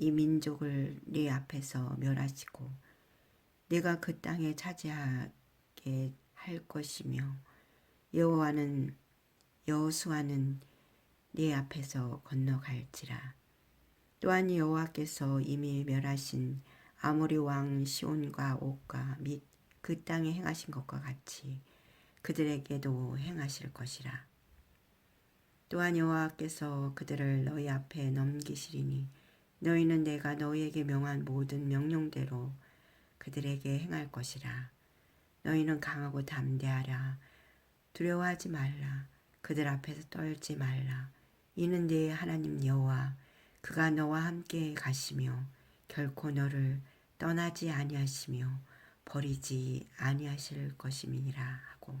이 민족을 네 앞에서 멸하시고 내가 그 땅에 차지하게 할 것이며 여호와는 여호수아는 네 앞에서 건너갈지라. 또한 여호와께서 이미 멸하신 아모리 왕 시온과 옥과 및 그 땅에 행하신 것과 같이 그들에게도 행하실 것이라. 또한 여호와께서 그들을 너희 앞에 넘기시리니 너희는 내가 너희에게 명한 모든 명령대로 그들에게 행할 것이라. 너희는 강하고 담대하라. 두려워하지 말라. 그들 앞에서 떨지 말라. 이는 네 하나님 여호와 그가 너와 함께 가시며 결코 너를 떠나지 아니하시며 버리지 아니하실 것임이니라 하고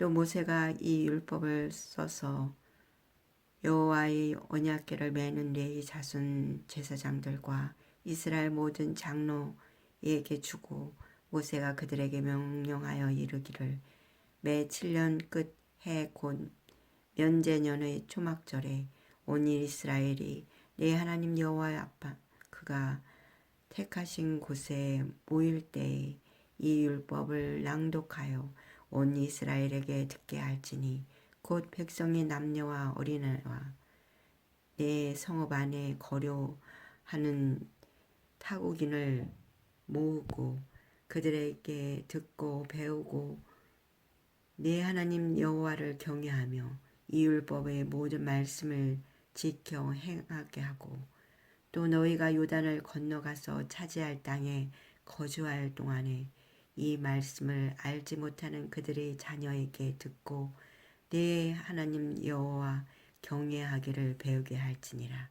또 모세가 이 율법을 써서 여호와의 언약궤를 매는 레위 자손 제사장들과 이스라엘 모든 장로에게 주고 모세가 그들에게 명령하여 이르기를 매 7년 끝 해 곧 면제년의 초막절에 온 이스라엘이 내 하나님 여호와의 아빠 그가 택하신 곳에 모일 때에 이 율법을 낭독하여 온 이스라엘에게 듣게 할지니 곧 백성의 남녀와 어린애와 내 성읍 안에 거류하는 타국인을 모으고 그들에게 듣고 배우고 내 하나님 여호와를 경외하며 이 율법의 모든 말씀을 지켜 행하게 하고 또 너희가 요단을 건너가서 차지할 땅에 거주할 동안에 이 말씀을 알지 못하는 그들의 자녀에게 듣고 내 하나님 여호와 경외하기를 배우게 할지니라.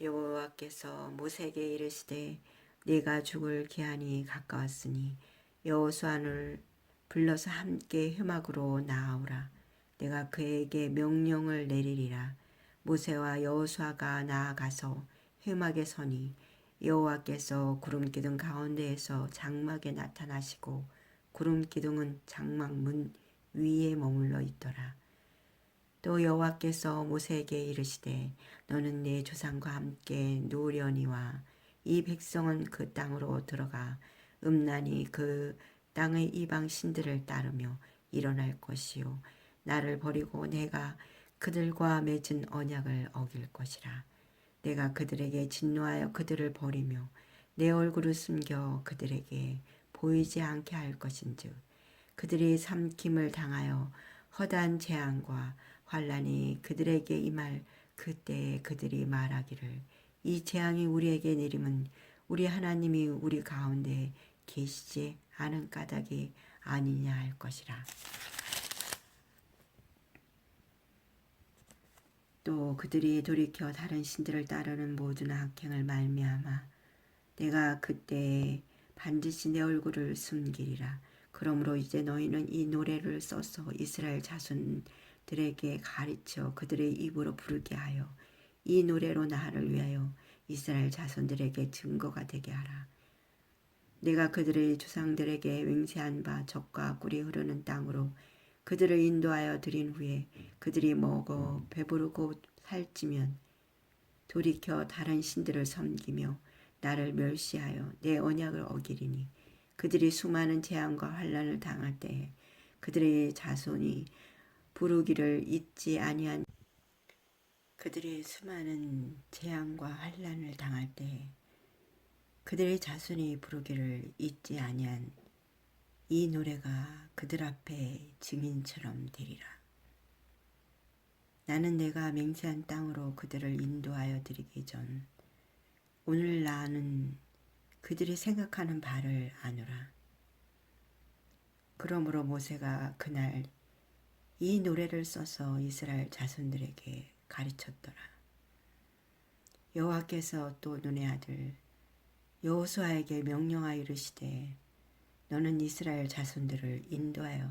여호와께서 모세에게 이르시되 내가 죽을 기한이 가까웠으니 여호수아를 불러서 함께 회막으로 나아오라. 내가 그에게 명령을 내리리라. 모세와 여호수아가 나아가서 회막에 서니 여호와께서 구름 기둥 가운데에서 장막에 나타나시고 구름 기둥은 장막 문 위에 머물러 있더라. 또 여호와께서 모세에게 이르시되 너는 내 조상과 함께 노려니와 이 백성은 그 땅으로 들어가 음란히 그 땅의 이방 신들을 따르며 일어날 것이요 나를 버리고 내가 그들과 맺은 언약을 어길 것이라. 내가 그들에게 진노하여 그들을 버리며 내 얼굴을 숨겨 그들에게 보이지 않게 할 것인즉 그들이 삼킴을 당하여 허다한 재앙과 환란이 그들에게 임할 그때에 그들이 말하기를 이 재앙이 우리에게 내림은 우리 하나님이 우리 가운데 계시지 않은 까닭이 아니냐 할 것이라. 또 그들이 돌이켜 다른 신들을 따르는 모든 악행을 말미암아 내가 그때 반드시 내 얼굴을 숨기리라. 그러므로 이제 너희는 이 노래를 써서 이스라엘 자손들에게 가르쳐 그들의 입으로 부르게 하여 이 노래로 나를 위하여 이스라엘 자손들에게 증거가 되게 하라. 내가 그들의 조상들에게 맹세한 바 적과 꿀이 흐르는 땅으로 그들을 인도하여 드린 후에 그들이 먹어 배부르고 살찌면 돌이켜 다른 신들을 섬기며 나를 멸시하여 내 언약을 어기리니 그들이 수많은 재앙과 환란을 당할 때에 그들의 자손이 부르기를 잊지 아니한 그들이 수많은 재앙과 환란을 당할 때 그들의 자손이 부르기를 잊지 아니한 이 노래가 그들 앞에 증인처럼 되리라. 나는 내가 맹세한 땅으로 그들을 인도하여 드리기 전 오늘 나는 그들이 생각하는 바를 아노라. 그러므로 모세가 그날 이 노래를 써서 이스라엘 자손들에게 가르쳤더라. 여호와께서 또 눈의 아들 여호수아에게 명령하여 이르시되 너는 이스라엘 자손들을 인도하여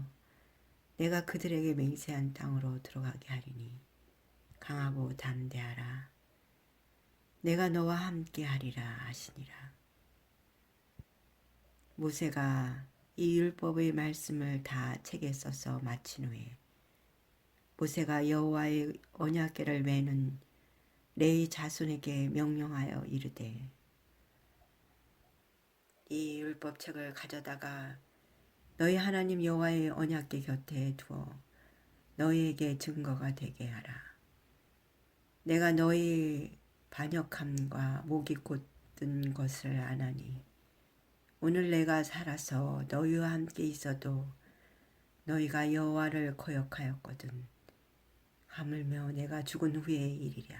내가 그들에게 맹세한 땅으로 들어가게 하리니 강하고 담대하라. 내가 너와 함께 하리라 하시니라. 모세가 이 율법의 말씀을 다 책에 써서 마친 후에 모세가 여호와의 언약궤를 매는 레이 자손에게 명령하여 이르되 이 율법책을 가져다가 너희 하나님 여호와의 언약궤 곁에 두어 너희에게 증거가 되게 하라. 내가 너희 반역함과 목이 곧든 것을 아나니 오늘 내가 살아서 너희와 함께 있어도 너희가 여호와를 거역하였거든. 하물며 내가 죽은 후의 일이랴.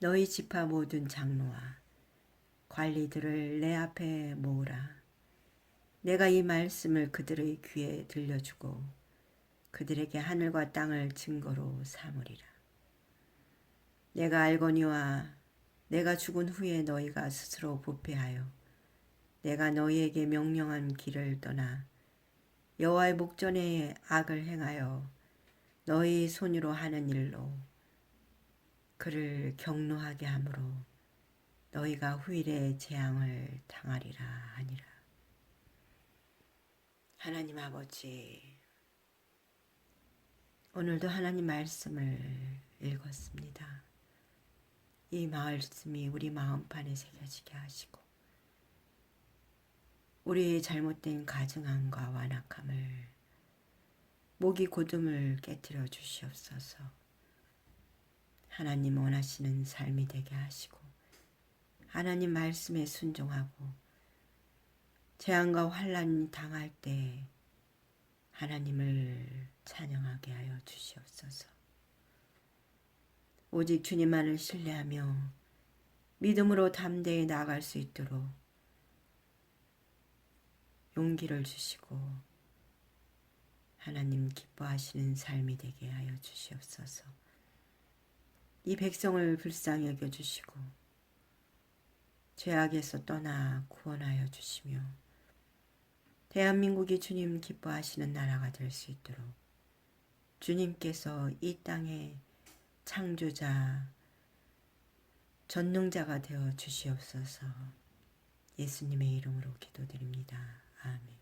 너희 지파 모든 장로와 관리들을 내 앞에 모으라. 내가 이 말씀을 그들의 귀에 들려주고 그들에게 하늘과 땅을 증거로 삼으리라. 내가 알거니와 내가 죽은 후에 너희가 스스로 부패하여 내가 너희에게 명령한 길을 떠나 여호와의 목전에 악을 행하여 너희 손으로 하는 일로 그를 경노하게 하므로 너희가 후일에 재앙을 당하리라 하니라. 하나님 아버지, 오늘도 하나님 말씀을 읽었습니다. 이 말씀이 우리 마음판에 새겨지게 하시고, 우리의 잘못된 가증함과 완악함을, 목이 고둠을 깨뜨려 주시옵소서. 하나님 원하시는 삶이 되게 하시고, 하나님 말씀에 순종하고, 재앙과 환란 당할 때 하나님을 찬양하게 하여 주시옵소서. 오직 주님만을 신뢰하며 믿음으로 담대히 나아갈 수 있도록 용기를 주시고 하나님 기뻐하시는 삶이 되게 하여 주시옵소서. 이 백성을 불쌍히 여겨 주시고 죄악에서 떠나 구원하여 주시며 대한민국이 주님 기뻐하시는 나라가 될 수 있도록 주님께서 이 땅의 창조자, 전능자가 되어 주시옵소서 예수님의 이름으로 기도드립니다. 아멘.